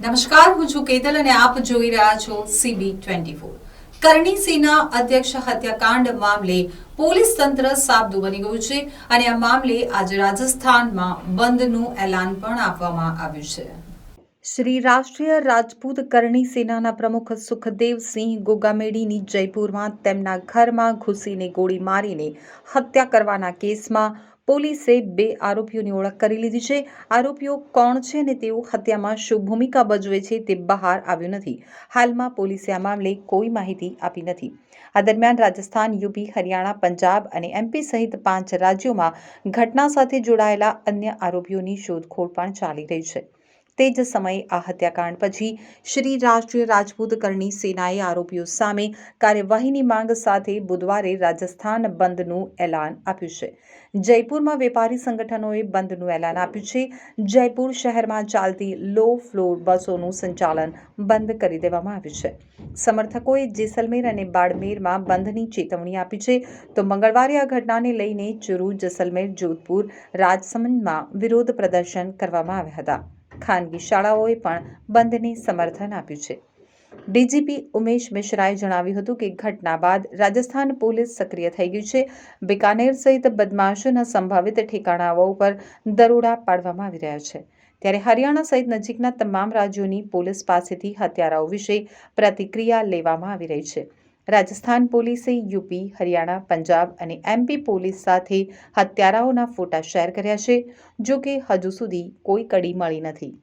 નમસ્કાર, હું છું કેતલ અને આપ જોઈ રહ્યા છો સીબી ટ્વેન્ટી ફોર કરણી સિંહના અધ્યક્ષ હત્યાકાંડ મામલે પોલીસ તંત્ર સાબદું બની ગયું છે અને આ મામલે આજે રાજસ્થાનમાં બંધનું એલાન પણ આપવામાં આવ્યું છે. શ્રી રાષ્ટ્રીય રાજપૂત કરણી સેનાના પ્રમુખ સુખદેવસિંહ ગોગામેડીની જયપુરમાં તેમના ઘરમાં ઘૂસીને ગોળી મારીને હત્યા કરવાના કેસમાં પોલીસે બે આરોપીઓની ઓળખ કરી લીધી છે. આરોપીઓ કોણ છે અને તેઓ હત્યામાં શું ભૂમિકા ભજવે છે તે બહાર આવ્યું નથી. હાલમાં પોલીસે આ મામલે કોઈ માહિતી આપી નથી. આ દરમિયાન રાજસ્થાન, યુપી, હરિયાણા, પંજાબ અને એમપી સહિત પાંચ રાજ્યોમાં ઘટના સાથે જોડાયેલા અન્ય આરોપીઓની શોધખોળ પણ ચાલી રહી છે. તે જ સમયે આ હત્યાકાંડ પછી શ્રી રાષ્ટ્રીય રાજપૂત કરણી સેનાએ આરોપીઓ સામે કાર્યવાહીની માંગ સાથે બુધવારે રાજસ્થાન બંધનું એલાન આપ્યું છે. જયપુરમાં વેપારી સંગઠનોએ બંધનું એલાન આપ્યું છે. જયપુર શહેરમાં ચાલતી લો ફ્લોર બસોનું સંચાલન બંધ કરી દેવામાં આવ્યું છે. સમર્થકોએ જેસલમેર અને બાડમેરમાં બંધની ચેતવણી આપી છે. તો મંગળવારે આ ઘટનાને લઈને ચુરુ જેસલમેર, જોધપુર, રાજસમંદમાં વિરોધ પ્રદર્શન કરવામાં આવ્યા હતા. ખાનગી શાળાઓએ પણ બંધને સમર્થન આપ્યું છે. ડીજીપી ઉમેશ મિશ્રાએ જણાવ્યું હતું કે ઘટના બાદ રાજસ્થાન પોલીસ સક્રિય થઈ ગઈ છે. બિકાનેર સહિત બદમાશોના સંભવિત ઠેકાણાઓ પર દરોડા પાડવામાં આવી રહ્યા છે. ત્યારે હરિયાણા સહિત નજીકના તમામ રાજ્યોની પોલીસ પાસેથી હત્યારાઓ વિશે પ્રતિક્રિયા લેવામાં આવી રહી છે. રાજસ્થાન પોલીસે યુપી, હરિયાણા, પંજાબ અને એમપી પોલીસ સાથે હત્યારાઓના ફોટા શેર કર્યા છે, જો કે હજુ સુધી કોઈ કડી મળી નથી.